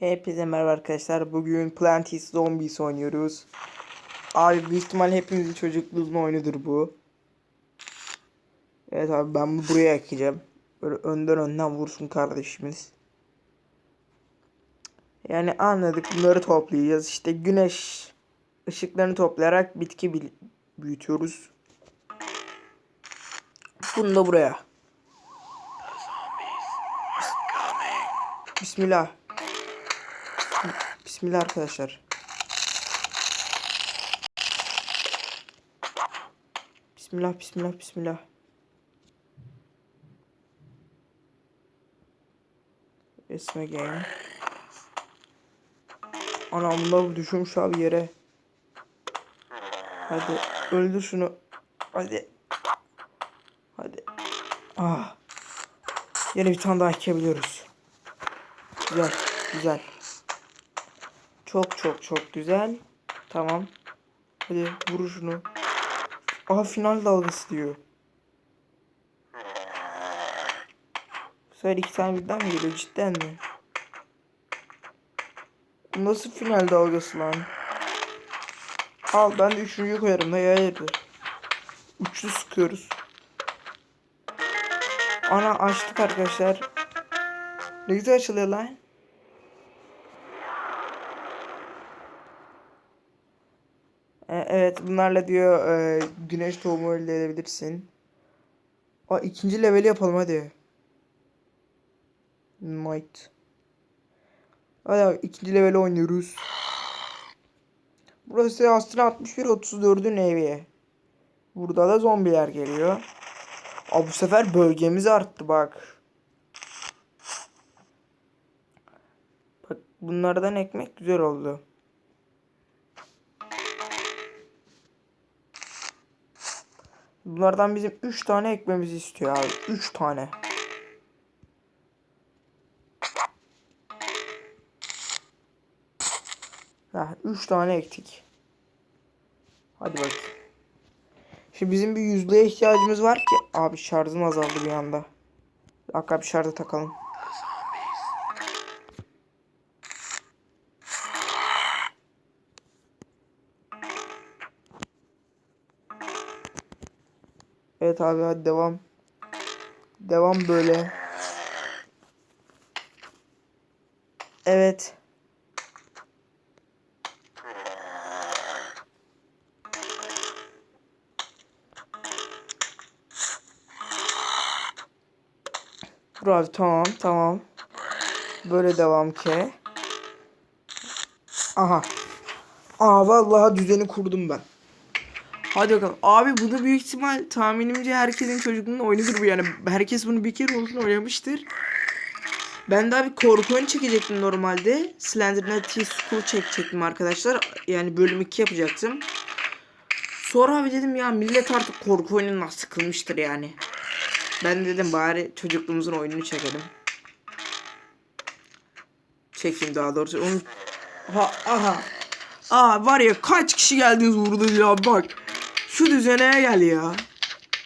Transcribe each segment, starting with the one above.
Hepinize merhaba arkadaşlar. Bugün Plantis Zombies oynuyoruz. Abi büyük ihtimal hepimizin çocukluğunun oyunudur bu. Evet abi ben bunu buraya ekeceğim. Böyle önden önden vursun kardeşimiz. Yani anladık bunları toplayacağız. İşte güneş ışıklarını toplayarak bitki büyütüyoruz. Bunu da buraya. Bismillah. Bismillah arkadaşlar. Bismillah bismillah bismillah. Esme game. Anam bunlar düşmüş abi yere. Hadi öldür şunu. Hadi. Hadi. Ah. Yine bir tane daha ekebiliyoruz. Güzel. Güzel. Çok çok çok güzel. Tamam. Hadi vur şunu. Aha final dalgası diyor. Bu iki tane birden mi geliyor cidden mi? Nasıl final dalgası lan? Al ben de üçüncüyü koyarım. Hayır hayırdır. Üçlü sıkıyoruz. Ana açtık arkadaşlar. Ne güzel açılıyor lan. E, Evet bunlarla diyor e, güneş tohumu elde edebilirsin. Aa ikinci leveli yapalım hadi. Might. Hadi abi, ikinci leveli oynuyoruz. Burası aslında 61 34'ün evi. Burada da zombiler geliyor. Aa bu sefer bölgemiz arttı bak. Bak bunlardan ekmek güzel oldu. Bunlardan bizim 3 tane ekmemizi istiyor abi. 3 tane. Ha, 3 tane ektik. Hadi bakayım. Şimdi bizim bir yüzlüğe ihtiyacımız var ki. Abi şarjım azaldı bir anda. Dakika bir şarja takalım. Evet abi hadi devam. Devam böyle. Evet. Abi tamam tamam. Böyle devam ki. Aha. Aa vallahi düzeni kurdum ben. Hadi bakalım. Abi bu da büyük ihtimal tahminimce herkesin çocukluğunun oyunudur bu yani. Herkes bunu bir kere olsun oynamıştır. Ben daha bir korku oyunu çekecektim normalde. Slenderman T-School çekecektim arkadaşlar. Yani bölüm 2 yapacaktım. Sonra abi dedim ya millet artık korku oyunundan sıkılmıştır yani. Ben dedim bari çocukluğumuzun oyununu çekelim. Çekeyim daha doğrusu. Onu... Aha, aha. Aa var ya kaç kişi geldiniz vurdu ya bak. Şu düzeneye gel ya.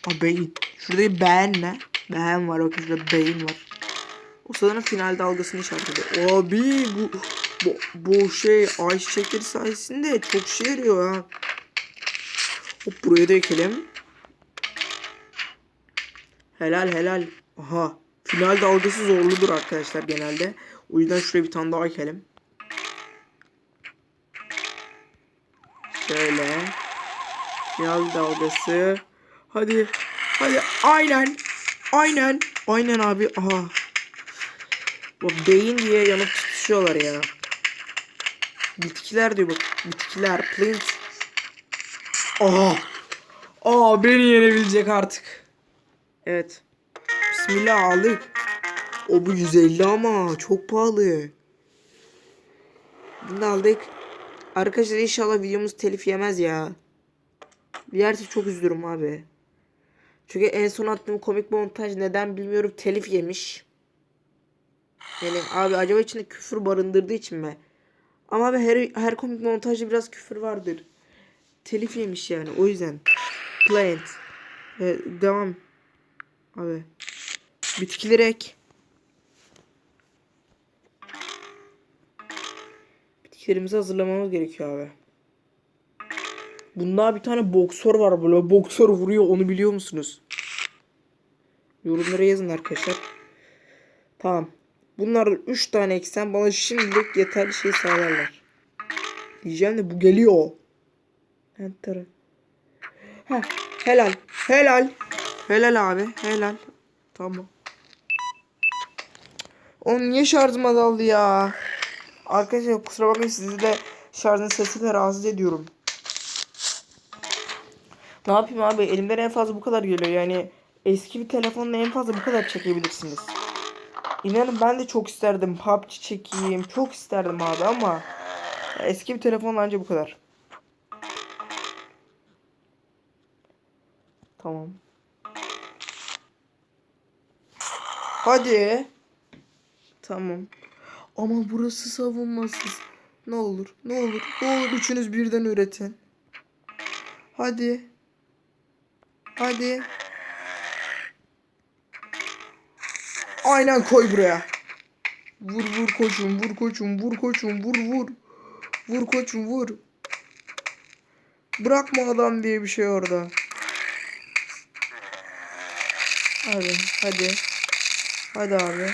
Aa beyin. Şurada beğen ne? Beğen var bakın şurada beyin var. O sanırım final dalgasını işaret ediyor. Abi bu, bu, bu şey ay çiçekleri sayesinde çok şey yarıyor ha. Hop buraya da ekelim. Helal helal. Aha. Final dalgası zorludur arkadaşlar genelde. O yüzden şuraya bir tane daha ekelim. Şöyle. Final dalgası. Hadi. Hadi. Aynen. Aynen. Aynen abi. Aha. Bu beyin diye yanıp tutuşuyorlar ya. Bitkiler diyor bak. Bitkiler. Plant. Aha. Aa beni yenebilecek artık. Evet. Bismillah aldık. O bu 150 ama çok pahalı. Bunu aldık. Arkadaşlar inşallah videomuz telif yemez ya. Yerse çok üzülürüm abi. Çünkü en son attığım komik montaj neden bilmiyorum telif yemiş. Yani abi acaba içinde küfür barındırdığı için mi? Ama abi her, her komik montajda biraz küfür vardır. Telif yemiş yani o yüzden. Plant. Evet, devam. Abi. Bitkileri ek. Bitkilerimizi hazırlamamız gerekiyor abi. Bunda bir tane boksör var böyle. Boksör vuruyor onu biliyor musunuz? Yorumlara yazın arkadaşlar. Tamam. Bunlar 3 tane eksen bana şimdilik yeterli şey sağlarlar. Diyeceğim de bu geliyor. Enter. Heh, helal. Helal. Helal abi. Helal. Tamam. Oğlum niye şarjım azaldı ya? Arkadaşlar kusura bakmayın sizi de şarjın sesiyle rahatsız ediyorum. Ne yapayım abi elimden en fazla bu kadar geliyor yani eski bir telefonla en fazla bu kadar çekebilirsiniz. İnanın ben de çok isterdim PUBG çekeyim çok isterdim abi ama eski bir telefonla anca bu kadar. Tamam. Hadi. Tamam. Ama burası savunmasız. Ne olur, ne olur, ne olur üçünüz birden üretin. Hadi. Hadi. Aynen koy buraya. Vur vur koçum, vur koçum, vur koçum, vur vur. Vur koçum, vur. Bırakma adam diye bir şey orada. Hadi, hadi. Hadi abi.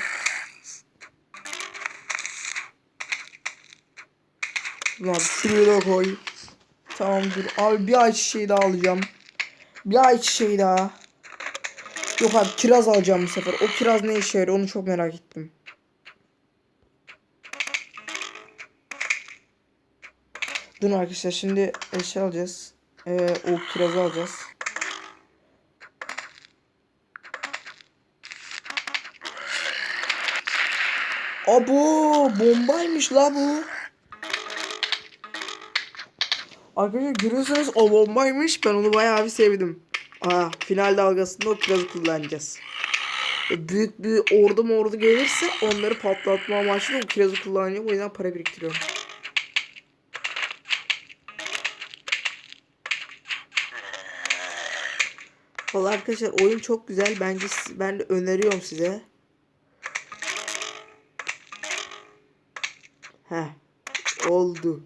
Lan şuraya da koy. Tamam dur. Abi bir ay çiçeği daha alacağım. Bir ay çiçeği daha. Yok abi kiraz alacağım bu sefer. O kiraz ne işe yarıyor onu çok merak ettim. Dur arkadaşlar şimdi eşya alacağız. Ee, o kirazı alacağız. Abo bombaymış la bu. Arkadaşlar görüyorsunuz o bombaymış. Ben onu bayağı bir sevdim. Aa, final dalgasında o kirazı kullanacağız. Büyük bir ordu mu ordu gelirse onları patlatma amaçlı o kirazı kullanacağım. O yüzden para biriktiriyorum. Vallahi arkadaşlar oyun çok güzel. Bence ben de öneriyorum size. Heh. Oldu.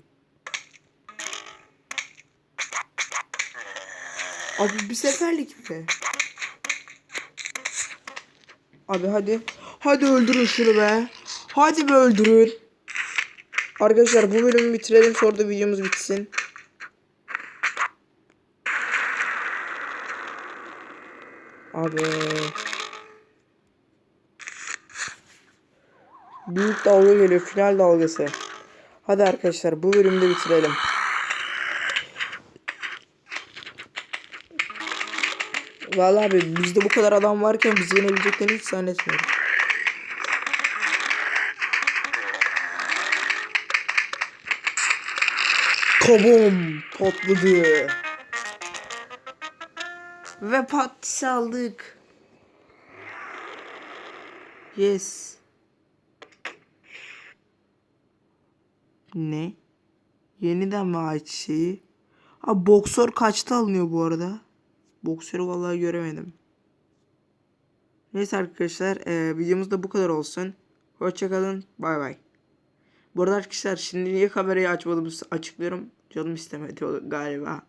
Abi bir seferlik mi? Abi hadi. Hadi öldürün şunu be. Hadi be öldürün. Arkadaşlar bu bölümü bitirelim sonra da videomuz bitsin. Abi. Büyük dalga geliyor. Final dalgası. Hadi arkadaşlar bu bölümü de bitirelim. Vallahi abi bizde bu kadar adam varken bizi yenebileceklerini hiç zannetmiyorum. Kabum patladı. Ve patisi aldık. Yes. Ne? Yeniden mi ait şeyi? Ha boksör kaçta alınıyor bu arada? Boksörü vallahi göremedim. Neyse arkadaşlar e, videomuz da bu kadar olsun. Hoşçakalın. Bay bay. Bu arada arkadaşlar şimdi niye kamerayı açmadığımı açıklıyorum. Canım istemedi galiba.